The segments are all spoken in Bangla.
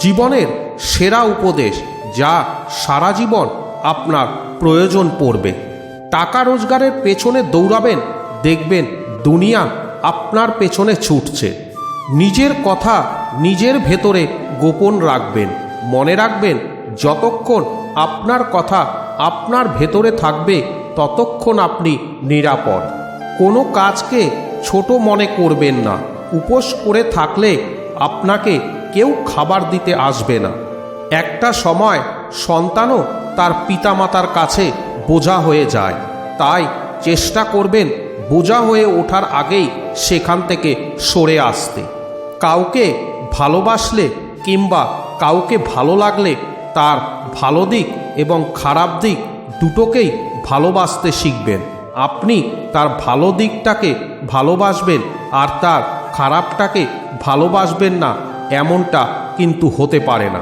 জীবনের সেরা উপদেশ যা সারা জীবন আপনার প্রয়োজন পড়বে। টাকা রোজগারের পেছনে দৌড়াবেন, দেখবেন দুনিয়া আপনার পেছনে ছুটছে। নিজের কথা নিজের ভেতরে গোপন রাখবেন। মনে রাখবেন, যতক্ষণ আপনার কথা আপনার ভেতরে থাকবে, ততক্ষণ আপনি নিরাপদ। কোনো কাজকে ছোট মনে করবেন না। উপোস করে থাকলে আপনাকে কেউ খাবার দিতে আসবে না। একটা সময় সন্তানও তার পিতামাতার কাছে বোঝা হয়ে যায়। তাই চেষ্টা করবেন বোঝা হয়ে ওঠার আগেই সেখান থেকে সরে আসতে। কাউকে ভালোবাসলে কিংবা কাউকে ভালো লাগলে তার ভালো দিক এবং খারাপ দিক দুটোকেই ভালোবাসতে শিখবেন। আপনি তার ভালো দিকটাকে ভালোবাসবেন আর তার খারাপটাকে ভালোবাসবেন না এমনটা কিন্তু হতে পারে না।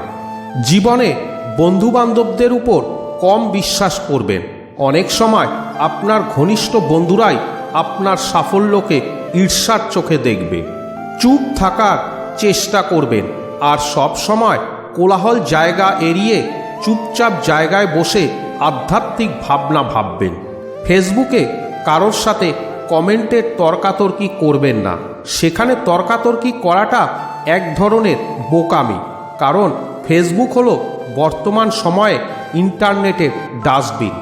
জীবনে বন্ধুবান্ধবদের উপর কম বিশ্বাস করবেন। অনেক সময় আপনার ঘনিষ্ঠ বন্ধুরাই আপনার সাফল্যকে ঈর্ষার চোখে দেখবে। চুপ থাকার চেষ্টা করবেন আর সব সময় কোলাহল জায়গা এড়িয়ে চুপচাপ জায়গায় বসে আধ্যাত্মিক ভাবনা ভাববেন। ফেসবুকে কারোর সাথে কমেন্টের তর্কাতর্কি করবেন না। সেখানে তর্কাতর্কি করাটা এক ধরনের বোকামি, কারণ ফেসবুক হলো বর্তমান সময়ে ইন্টারনেটের ডাস্টবিন।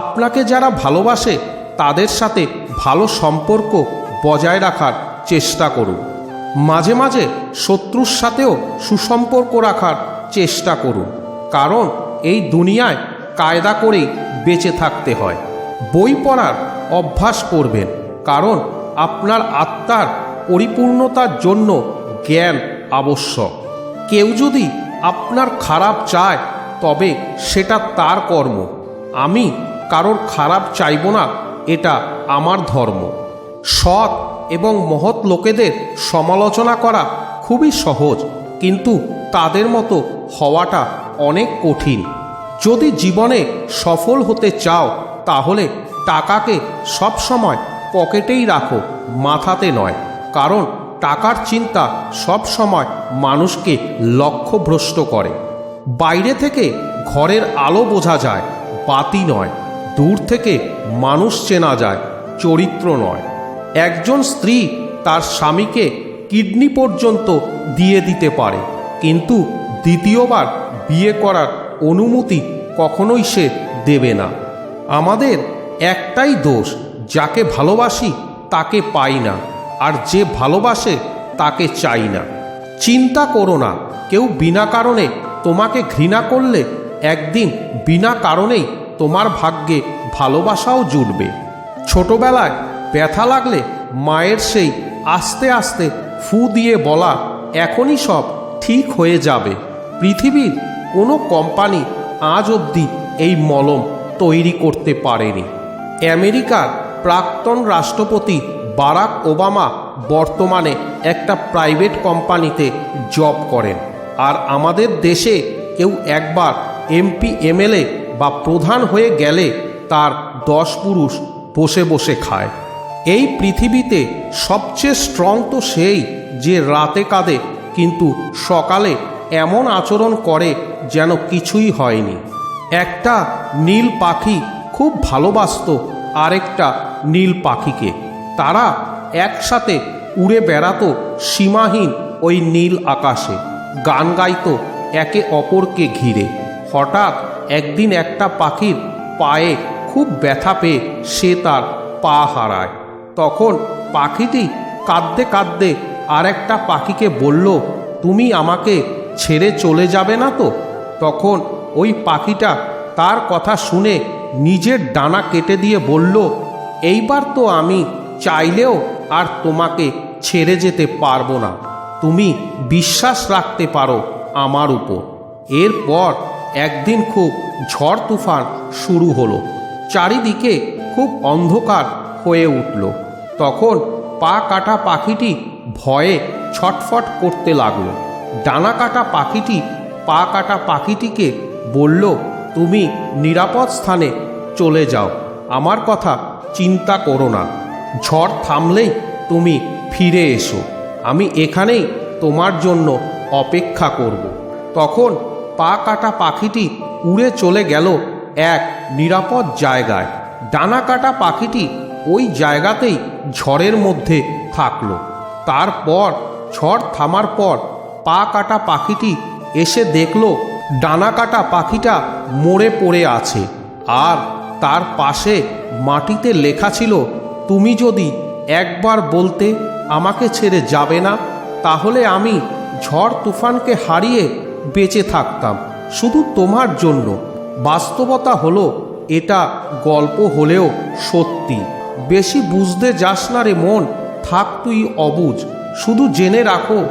আপনাকে যারা ভালোবাসে, তাদের সাথে ভালো সম্পর্ক বজায় রাখার চেষ্টা করুন। মাঝে মাঝে শত্রুর সাথেও সুসম্পর্ক রাখার চেষ্টা করুন, কারণ এই দুনিয়ায় কায়দা করেই বেঁচে থাকতে হয়। বই পড়ার অভ্যাস করবেন, কারণ আপনার আত্মার পরিপূর্ণতার জন্য জ্ঞান আবশ্যক। কেউ যদি আপনার খারাপ চায়, তবে সেটা তার কর্ম। আমি কারোর খারাপ চাইব না, এটা আমার ধর্ম। সৎ এবং মহৎ লোকেদের সমালোচনা করা খুবই সহজ, কিন্তু তাদের মতো হওয়াটা অনেক কঠিন। যদি জীবনে সফল হতে চাও, তাহলে টাকাকে সব সময় পকেটেই রাখো, মাথাতে নয়। কারণ টাকার চিন্তা সব সময় মানুষকে লক্ষ্যভ্রষ্ট করে। বাইরে থেকে ঘরের আলো বোঝা যায়, বাতি নয়। দূর থেকে মানুষ চেনা যায়, চরিত্র নয়। একজন স্ত্রী তার স্বামীকে কিডনি পর্যন্ত দিয়ে দিতে পারে, কিন্তু দ্বিতীয়বার বিয়ে করার অনুমতি কখনোই সে দেবে না। আমাদের একটাই দোষ, যাকে ভালোবাসি তাকে পাই না। আর যে ভালোবাসে তাকে চাই না। চিন্তা করো না, কেউ বিনা কারণে তোমাকে ঘৃণা করলে একদিন বিনা কারণেই তোমার ভাগ্যে ভালোবাসাও জুটবে। ছোটবেলায় ব্যথা লাগলে মায়ের সেই আস্তে আস্তে ফু দিয়ে বলা এখনই সব ঠিক হয়ে যাবে। পৃথিবীর কোনো কোম্পানি আজ অবধি এই মলম তৈরি করতে পারেনি। আমেরিকার প্রাক্তন রাষ্ট্রপতি বারাক ওবামা বর্তমানে একটা প্রাইভেট কোম্পানিতে জব করেন। আর আমাদের দেশে কেউ একবার এমপি, এমএলএ বা প্রধান হয়ে গেলে তার দশ পুরুষ বসে বসে খায়। এই পৃথিবীতে সবচেয়ে স্ট্রং তো সেই যে রাতে কাঁদে, কিন্তু সকালে এমন আচরণ করে যেন কিছুই হয়নি। একটা নীল পাখি খুব ভালোবাসত আরেকটা নীল পাখিকে। তারা একসাথে উড়ে বেড়াতো সীমাহীন ওই নীল আকাশে। গান গাইতো একে অপরকে ঘিরে। হঠাৎ একদিন একটা পাখির পায়ে খুব ব্যথা পেয়ে সে তার পা হারায়। তখন পাখিটি কাঁদতে কাঁদতে আর একটা পাখিকে বলল, তুমি আমাকে ছেড়ে চলে যাবে না তো? তখন ওই পাখিটা তার কথা শুনে নিজের ডানা কেটে দিয়ে বলল, এইবার তো আমি চাইলেও আর তোমাকে ছেড়ে যেতে পারব না। তুমি বিশ্বাস রাখতে পারো আমার উপর। এরপর একদিন খুব ঝড় তুফান শুরু হলো। চারিদিকে খুব অন্ধকার হয়ে উঠল। তখন পা কাটা পাখিটি ভয়ে ছটফট করতে লাগল। ডানা কাটা পাখিটি, পা কাটা পাখিটিকে বলল, তুমি নিরাপদ স্থানে চলে যাও। আমার কথা চিন্তা করো না। ঝড় থামলেই তুমি ফিরে এসো। আমি এখানেই তোমার জন্য অপেক্ষা করব। তখন পা কাটা পাখিটি উড়ে চলে গেল এক নিরাপদ জায়গায়। ডানা কাটা পাখিটি ওই জায়গাতেই ঝড়ের মধ্যে থাকল। তারপর ঝড় থামার পর পা কাটা পাখিটি এসে দেখল ডানা কাটা পাখিটা মরে পড়ে আছে। আর তার পাশে মাটিতে লেখা ছিল তুমি যদি একবার বলতে আমাকে ছেড়ে যাবে না, তাহলে আমি ঝড় তুফানকে হারিয়ে বেঁচে থাকতাম, শুধু তোমার জন্য। বাস্তবতা হলো, এটা গল্প হলেও সত্যি। বেশি বুঝতে যাস না রে মন, থাক তুই অবুজ শুধু জেনে রাখো,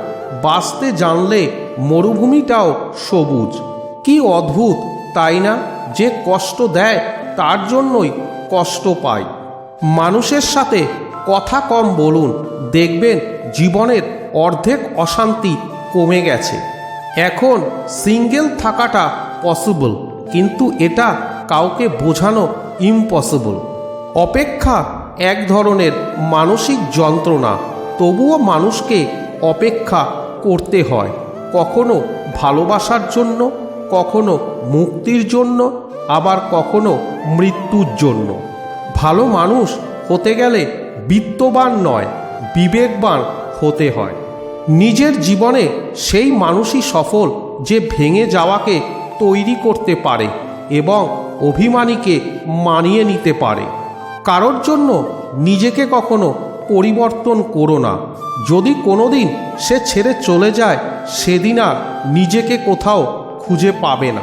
বাঁচতে জানলে মরুভূমিটাও সবুজ। কি অদ্ভুত, তাই না? যে কষ্ট দেয়, তার জন্যই কষ্ট পায়। মানুষের সাথে কথা কম বলুন, দেখবেন জীবনের অর্ধেক অশান্তি কমে গেছে। এখন সিঙ্গেল থাকাটা পসিবল, কিন্তু এটা কাউকে বোঝানো ইম্পসিবল। অপেক্ষা এক ধরনের মানসিক যন্ত্রণা, তবুও মানুষকে অপেক্ষা করতে হয়। কখনো ভালোবাসার জন্য, কখনো মুক্তির জন্য, আবার কখনো মৃত্যুর জন্য। ভালো মানুষ হতে গেলে বিত্তবান নয়, বিবেকবান হতে হয়। নিজের জীবনে সেই মানুষই সফল যে ভেঙে যাওয়াকে তৈরি করতে পারে এবং অভিমানীকে মানিয়ে নিতে পারে। কারোর জন্য নিজেকে কখনো পরিবর্তন করো না। যদি কোনোদিন সে ছেড়ে চলে যায়, সেদিন আর নিজেকে কোথাও খুঁজে পাবে না।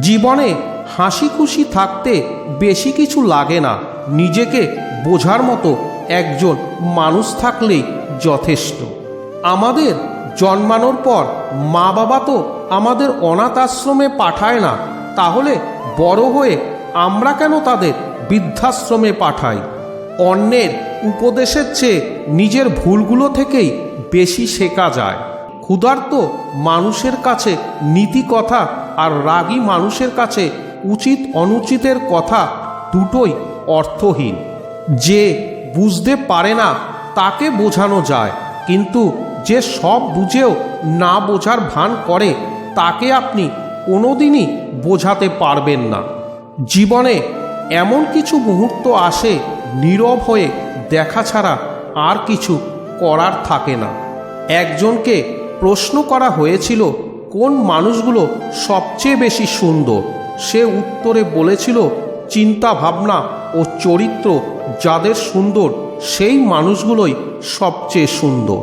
জীবনে হাসি খুশি থাকতে বেশি কিছু লাগে না। নিজেকে বোঝার মতো একজন মানুষ থাকলেই যথেষ্ট। আমাদের জন্মানোর পর মা বাবা তো আমাদের অনাথ আশ্রমে পাঠায় না, তাহলে বড় হয়ে আমরা কেন তাদের বৃদ্ধাশ্রমে পাঠাই? অন্যের উপদেশের চেয়ে নিজের ভুলগুলো থেকেই বেশি শেখা যায়। ক্ষুধার্ত মানুষের কাছে নীতি কথা আর রাগী মানুষের কাছে উচিত অনুচিতের কথা দুটোই অর্থহীন। যে বুঝতে পারে না, তাকে বোঝানো যায়। কিন্তু যে সব বুঝেও না বোঝার ভান করে, তাকে আপনি কোনোদিনই বোঝাতে পারবেন না। জীবনে এমন কিছু মুহূর্ত আসে, নীরব হয়ে দেখা ছাড়া আর কিছু করার থাকে না। একজনকে প্রশ্ন করা হয়েছিল, কোন মানুষগুলো সবচেয়ে বেশি সুন্দর? সে উত্তরে বলেছিল চিন্তা ভাবনা ও চরিত্র যাদের সুন্দর, সেই মানুষগুলোই সবচেয়ে সুন্দর।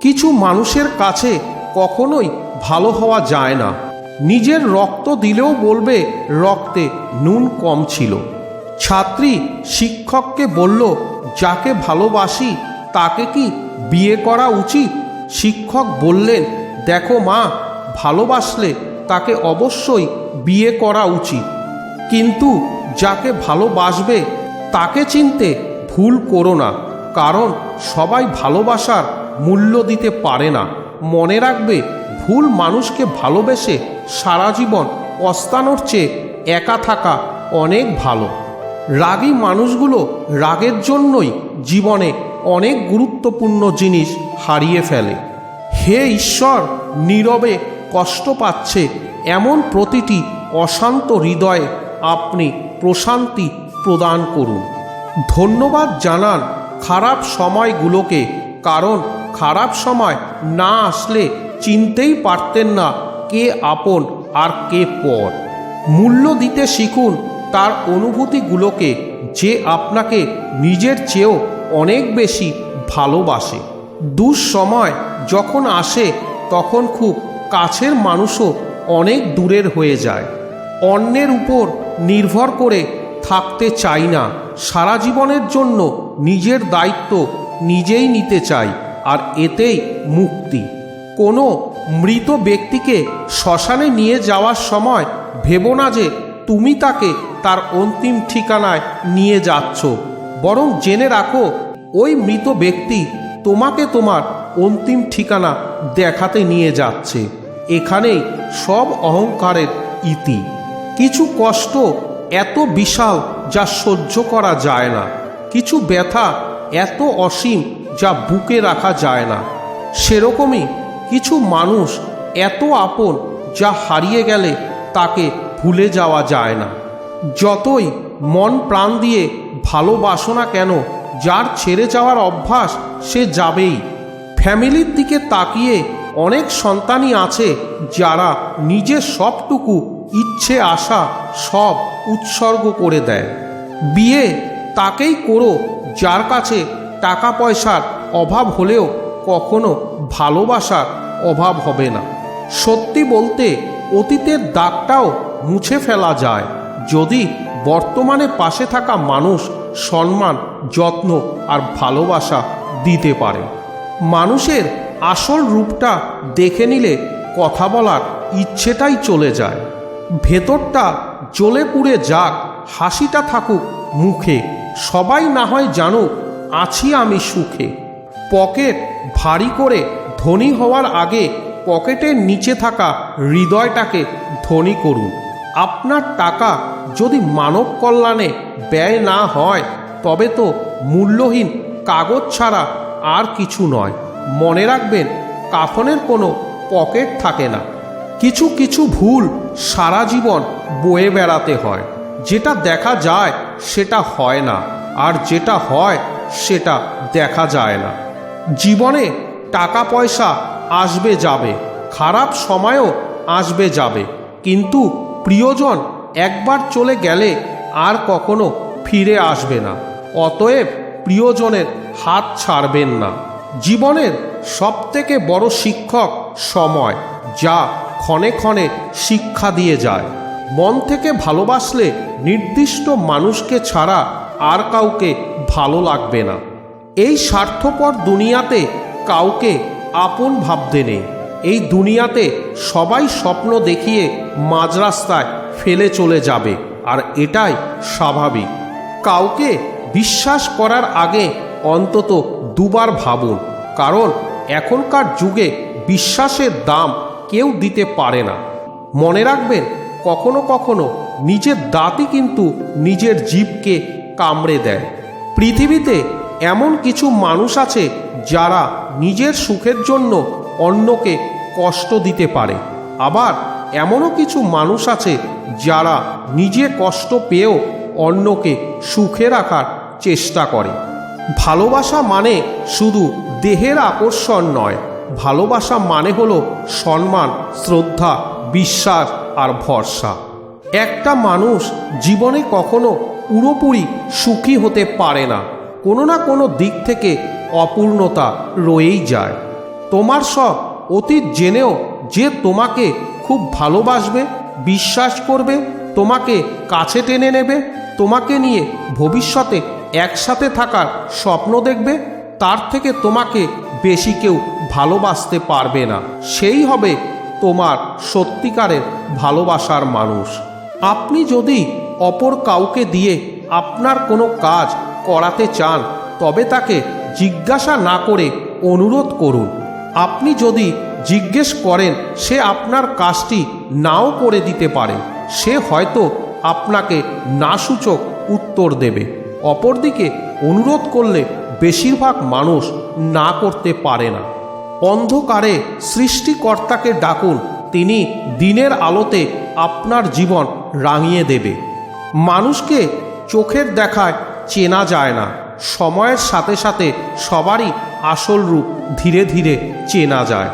কিছু মানুষের কাছে কখনোই ভালো হওয়া যায় না। নিজের রক্ত দিলেও বলবে, রক্তে নুন কম ছিল। ছাত্রী শিক্ষককে বলল, যাকে ভালোবাসি, তাকে কি বিয়ে করা উচিত? শিক্ষক বললেন, দেখো মা, ভালোবাসলে তাকে অবশ্যই বিয়ে করা উচিত। কিন্তু যাকে ভালোবাসবে, তাকে চিনতে ভুল করো না, কারণ সবাই ভালোবাসার মূল্য দিতে পারে না। মনে রাখবে, ভুল মানুষকে ভালোবেসে সারা জীবন অস্তানোর চেয়ে একা থাকা অনেক ভালো। রাগী মানুষগুলো রাগের জন্যই জীবনে অনেক গুরুত্বপূর্ণ জিনিস হারিয়ে ফেলে। হে ঈশ্বর, নীরবে কষ্ট পাচ্ছে এমন প্রতিটি অশান্ত হৃদয়ে আপনি প্রশান্তি প্রদান করুন। ধন্যবাদ জানান খারাপ সময়গুলোকে, কারণ খারাপ সময় না আসলে চিনতেই পারতেন না কে আপন আর কে পর। মূল্য দিতে শিখুন তার অনুভূতিগুলোকে, যে আপনাকে নিজের চেয়েও অনেক বেশি ভালোবাসে। দুঃসময় যখন আসে, তখন খুব কাছের মানুষও অনেক দূরের হয়ে যায়। অন্যের উপর নির্ভর করে থাকতে চাই না। সারা জীবনের জন্য নিজের দায়িত্ব নিজেই নিতে চাই, আর এতেই মুক্তি। কোনো মৃত ব্যক্তিকে শ্মশানে নিয়ে যাওয়ার সময় ভেবো না যে তুমি তাকে তার অন্তিম ঠিকানায় নিয়ে যাচ্ছ। বরং জেনে রাখো, ওই মৃত ব্যক্তি তোমাকে তোমার অন্তিম ঠিকানা দেখাতে নিয়ে যাচ্ছে। এখানেই সব অহংকারের ইতি। কিছু কষ্ট এত বিশাল যা সহ্য করা যায় না। কিছু ব্যথা এত অসীম যা বুকে রাখা যায় না। সেরকমই কিছু মানুষ এত আপন যা হারিয়ে গেলে তাকে ভুলে যাওয়া যায় না। যতই মন প্রাণ দিয়ে ভালোবাসো না কেন, যার ছেড়ে যাওয়ার অভ্যাস সে যাবেই। ফ্যামিলির দিকে তাকিয়ে অনেক সন্তানই আছে যারা নিজের সবটুকু ইচ্ছে, আশা সব উৎসর্গ করে দেয়। বিয়ে তাকেই করো, যার কাছে টাকা পয়সার অভাব হলেও কখনো ভালোবাসার অভাব হবে না। সত্যি বলতে, অতীতের দাগটাও মুছে ফেলা যায়। যদি বর্তমানে পাশে থাকা মানুষ সম্মান, যত্ন আর ভালোবাসা দিতে পারে। মানুষের আসল রূপটা দেখে নিলে কথা বলার ইচ্ছেটাই চলে যায়। ভেতরটা জ্বলে পুড়ে যাক, হাসিটা থাকুক মুখে, সবাই না হয় জানুক আছি আমি সুখে। পকেট ভারী করে ধনী হওয়ার আগে পকেটের নিচে থাকা হৃদয়টাকে ধনী করুন। আপনার টাকা যদি মানব কল্যাণে ব্যয় না হয়, তবে তো মূল্যহীন কাগজ ছাড়া আর কিছু নয়। মনে রাখবেন, কাফনের কোনো পকেট থাকে না। কিছু কিছু ভুল সারা জীবন বয়ে বেড়াতে হয়। যেটা দেখা যায়, সেটা হয় না। আর যেটা হয়, সেটা দেখা যায় না। জীবনে টাকা পয়সা আসবে যাবে, খারাপ সময়ও আসবে যাবে। কিন্তু প্রিয়জন একবার চলে গেলে আর কখনো ফিরে আসবে না। অতএব প্রিয়জনের হাত ছাড়বেন না। জীবনের সবথেকে বড় শিক্ষক সময়, যা ক্ষণে ক্ষণে শিক্ষা দিয়ে যায়। মন থেকে ভালোবাসলে নির্দিষ্ট মানুষকে ছাড়া আর কাউকে ভালো লাগবে না। এই স্বার্থপর দুনিয়াতে কাউকে আপন ভাবতে নেই। এই দুনিয়াতে সবাই স্বপ্ন দেখিয়ে মাঝ রাস্তায় ফেলে চলে যাবে, আর এটাই স্বাভাবিক। কাউকে বিশ্বাস করার আগে অন্তত দুবার ভাবুন, কারণ এখনকার যুগে বিশ্বাসের দাম কেউ দিতে পারে না। মনে রাখবেন, কখনো কখনো নিজের দাঁতই কিন্তু নিজের জীবকে কামড়ে দেয়। পৃথিবীতে এমন কিছু মানুষ আছে যারা নিজের সুখের জন্য অন্যকে কষ্ট দিতে পারে। আবার এমনও কিছু মানুষ আছে যারা নিজে কষ্ট পেয়েও অন্যকে সুখে রাখার চেষ্টা করে। ভালোবাসা মানে শুধু দেহের আকর্ষণ নয় ভালোবাসা মানে হলো সম্মান, শ্রদ্ধা, বিশ্বাস আর ভরসা। একটা মানুষ জীবনে কখনো পুরোপুরি সুখী হতে পারে না। কোনো না কোনো দিক থেকে অপূর্ণতা রয়েই যায়। তোমার সব অতীত জেনেও যে তোমাকে খুব ভালোবাসবে, বিশ্বাস করবে, তোমাকে কাছে টেনে নেবে, তোমাকে নিয়ে ভবিষ্যতে একসাথে থাকার স্বপ্ন দেখবে, তার থেকে তোমাকে বেশি কেউ ভালোবাসতে পারবে না। সেই হবে তোমার সত্যিকারের ভালোবাসার মানুষ। আপনি যদি অপর কাউকে দিয়ে আপনার কোনো কাজ করাতে চান, তবে তাকে জিজ্ঞাসা না করে অনুরোধ করুন। আপনি যদি জিজ্ঞেস করেন, সে আপনার কাজটি নাও করে দিতে পারে। সে হয়তো আপনাকে না সূচক উত্তর দেবে। অপরদিকে অনুরোধ করলে বেশিরভাগ মানুষ না করতে পারে না। অন্ধকারে সৃষ্টিকর্তাকে ডাকুন, তিনি দিনের আলোতে আপনার জীবন রাঙিয়ে দেবে। মানুষকে চোখের দেখায় চেনা যায় না, সময়ের সাথে সাথে সবারই আসল রূপ ধীরে ধীরে চেনা যায়।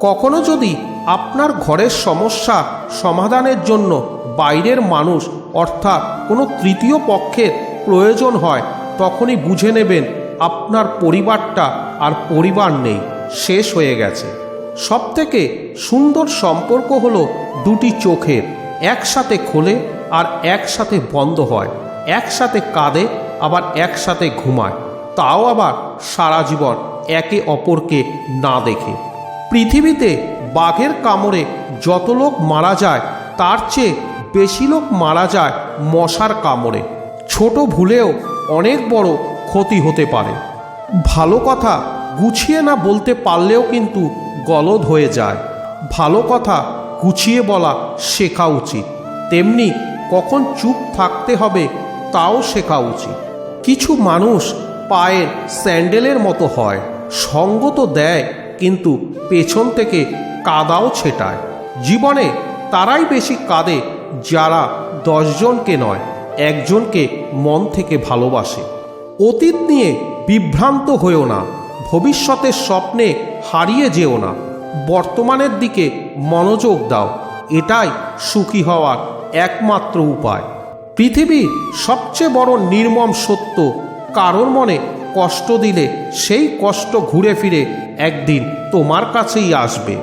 কখনো যদি আপনার ঘরের সমস্যা সমাধানের জন্য বাইরের মানুষ, অর্থাৎ কোনো তৃতীয় পক্ষের প্রয়োজন হয়, তখনই বুঝে নেবেন আপনার পরিবারটা আর পরিবার নেই। শেষ হয়ে গেছে। সবথেকে সুন্দর সম্পর্ক হলো দুটি চোখের, একসাথে খোলে আর একসাথে বন্ধ হয়। একসাথে কাঁদে, আবার একসাথে ঘুমায়। তাও আবার সারা জীবন একে অপরকে না দেখে। পৃথিবীতে বাঘের কামড়ে যত লোক মারা যায়, তার চেয়ে বেশি লোক মারা যায় মশার কামড়ে। ছোট ভুলেও অনেক বড় ক্ষতি হতে পারে। ভালো কথা গুছিয়ে না বলতে পারলেও কিন্তু গলদ হয়ে যায়। ভালো কথা গুছিয়ে বলা শেখা উচিত। তেমনি কখন চুপ থাকতে হবে তাও শেখা উচিত। কিছু মানুষ পায়ের স্যান্ডেলের মতো হয়, সঙ্গ তো দেয়, কিন্তু পেছন থেকে কাদাও ছেটায়। জীবনে তারাই বেশি কাঁদে যারা দশজনকে নয়, একজনকে মন থেকে ভালোবাসে। অতীত নিয়ে বিভ্রান্ত হয়েও না। ভবিষ্যতের স্বপ্নে হারিয়ে যেও না। বর্তমানের দিকে মনোযোগ দাও। এটাই সুখী হওয়ার একমাত্র উপায়। পৃথিবীর সবচেয়ে বড় নির্মম সত্য, কারোর মনে কষ্ট দিলে সেই কষ্ট ঘুরে ফিরে একদিন তোমার কাছেই আসবে।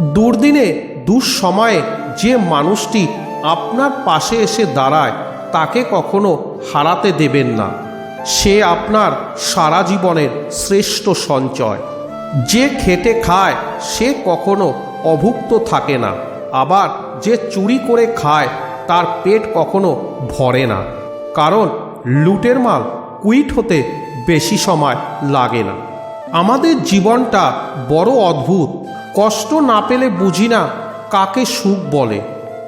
দুর্দিনে, দুঃসময়ে যে মানুষটি আপনার পাশে এসে দাঁড়ায়, তাকে কখনো হারাতে দেবেন না। সে আপনার সারা জীবনের শ্রেষ্ঠ সঞ্চয়। যে খেটে খায়, সে কখনো অভুক্ত থাকে না। আবার যে চুরি করে খায়, তার পেট কখনো ভরে না। কারণ লুটের মাল কুইট হতে বেশি সময় লাগে না। আমাদের জীবনটা বড় অদ্ভুত। কষ্ট না পেলে বুঝি না কাকে সুখ বলে।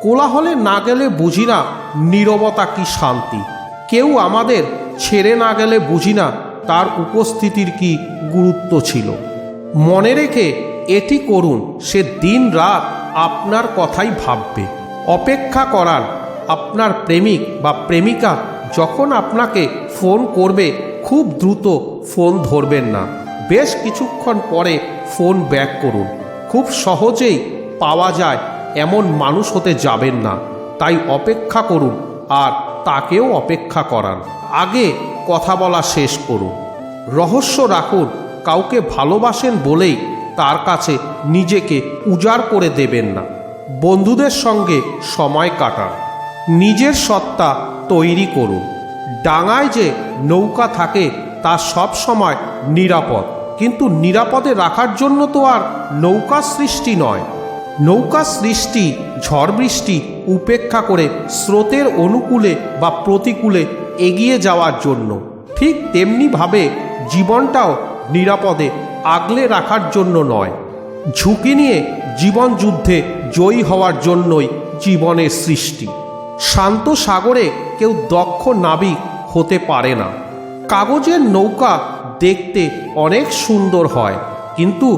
কোলাহলে না গেলে বুঝি না নীরবতা কি শান্তি। কেউ আমাদের ছেড়ে না গেলে বুঝি না তার উপস্থিতির কি গুরুত্ব ছিল। মনে রেখে এটি করুন, সে দিন রাত আপনার কথাই ভাববে। অপেক্ষা করার আপনার প্রেমিক বা প্রেমিকা যখন আপনাকে ফোন করবে, খুব দ্রুত ফোন ধরবেন না। বেশ কিছুক্ষণ পরে ফোন ব্যাক করুন। খুব সহজেই পাওয়া যায়, এমন মানুষ হতে যাবেন না। তাই অপেক্ষা করুন, আর তাকেও অপেক্ষা করান। আগে কথা বলা শেষ করুন। রহস্য রাখুন, কাউকে ভালোবাসেন বলেই তার কাছে নিজেকে উজাড় করে দেবেন না। বন্ধুদের সঙ্গে সময় কাটান। নিজের সত্তা তৈরি করুন। ডাঙায় যে নৌকা থাকে, তা সব সময় নিরাপদ। কিন্তু নিরাপদে রাখার জন্য তো আর নৌকা সৃষ্টি নয়। নৌকা সৃষ্টি, ঝড় বৃষ্টি উপেক্ষা করে স্রোতের অনুকূলে বা প্রতিকূলে এগিয়ে যাওয়ার জন্য। ঠিক তেমনিভাবে জীবনটাও নিরাপদে আগলে রাখার জন্য নয়। ঝুঁকি নিয়ে জীবন যুদ্ধে জয়ী হওয়ার জন্যই জীবনের সৃষ্টি। শান্ত সাগরে কেউ দক্ষ নাবিক হতে পারে না। কাগজের নৌকা দেখতে অনেক সুন্দর হয়, কিন্তু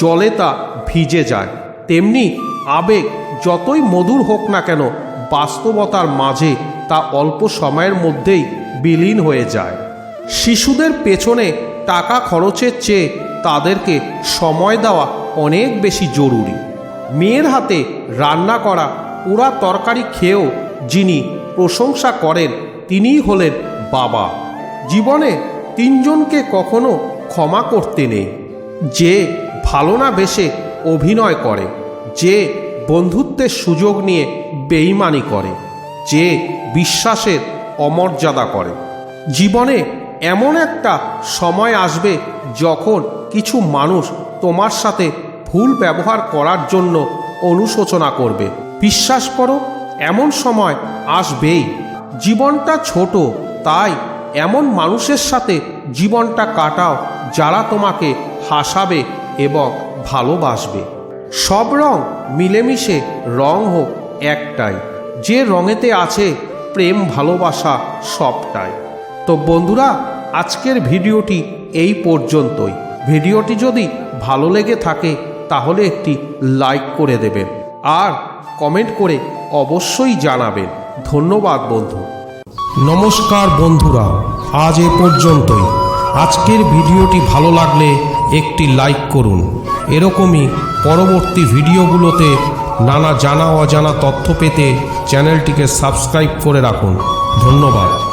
জলে তা ভিজে যায়। তেমনি আবেগ যতই মধুর হোক না কেন, বাস্তবতার মাঝে তা অল্প সময়ের মধ্যেই বিলীন হয়ে যায়। শিশুদের পেছনে টাকা খরচের চেয়ে তাদেরকে সময় দেওয়া অনেক বেশি জরুরি। মেয়ের হাতে রান্না করা, পোড়া তরকারি খেয়েও যিনি প্রশংসা করেন, তিনিই হলেন বাবা। জীবনে তিনজনকে কখনো ক্ষমা করতে নেই। যে ভালো না বেশে অভিনয় করে, যে বন্ধুত্বের সুযোগ নিয়ে বেইমানি করে, যে বিশ্বাসের অমর্যাদা করে। জীবনে এমন একটা সময় আসবে যখন কিছু মানুষ তোমার সাথে ভুল ব্যবহার করার জন্য অনুশোচনা করবে। বিশ্বাস করো, এমন সময় আসবেই। জীবনটা ছোট, তাই এমন মানুষের সাথে জীবনটা কাটাও যারা তোমাকে হাসাবে এবং ভালোবাসবে। সব রং মিলেমিশে রং হোক একটাই। যে রঙেতে আছে প্রেম ভালোবাসা সবটাই। তো বন্ধুরা, আজকের ভিডিওটি এই পর্যন্তই। ভিডিওটি যদি ভালো লেগে থাকে, তাহলে একটি লাইক করে দেবেন। আর কমেন্ট করে অবশ্যই জানাবেন। ধন্যবাদ বন্ধু। নমস্কার বন্ধুরা, আজ এ পর্যন্তই। আজকের ভিডিওটি ভালো লাগলে একটি লাইক করুন। এরকমই পরবর্তী ভিডিওগুলোতে নানা জানা অজানা তথ্য পেতে চ্যানেলটিকে সাবস্ক্রাইব করে রাখুন। ধন্যবাদ।